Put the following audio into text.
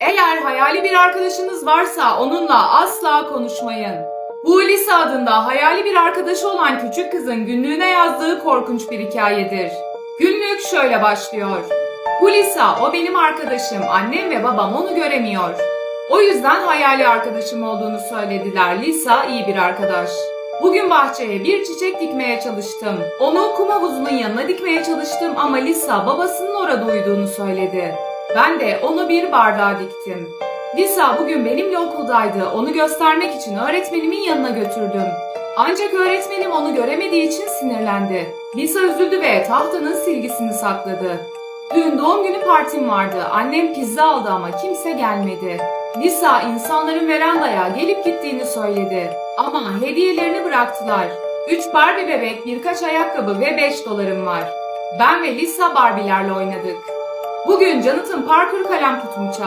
Eğer hayali bir arkadaşınız varsa onunla asla konuşmayın. Bu Lisa adında hayali bir arkadaşı olan küçük kızın günlüğüne yazdığı korkunç bir hikayedir. Günlük şöyle başlıyor. Bu Lisa, o benim arkadaşım. Annem ve babam onu göremiyor. O yüzden hayali arkadaşım olduğunu söylediler. Lisa iyi bir arkadaş. Bugün bahçeye bir çiçek dikmeye çalıştım. Onu kum havuzunun yanına dikmeye çalıştım ama Lisa babasının orada uyuduğunu söyledi. Ben de onu bir bardağa diktim. Lisa bugün benimle okuldaydı. Onu göstermek için öğretmenimin yanına götürdüm. Ancak öğretmenim onu göremediği için sinirlendi. Lisa üzüldü ve tahtanın silgisini sakladı. Dün doğum günü partim vardı. Annem pizza aldı ama kimse gelmedi. Lisa insanların verandaya gelip gittiğini söyledi. Ama hediyelerini bıraktılar. 3 Barbie bebek, birkaç ayakkabı ve 5 dolarım var. Ben ve Lisa Barbie'lerle oynadık. Bugün Jonathan Parker kalem kutumu çaldı.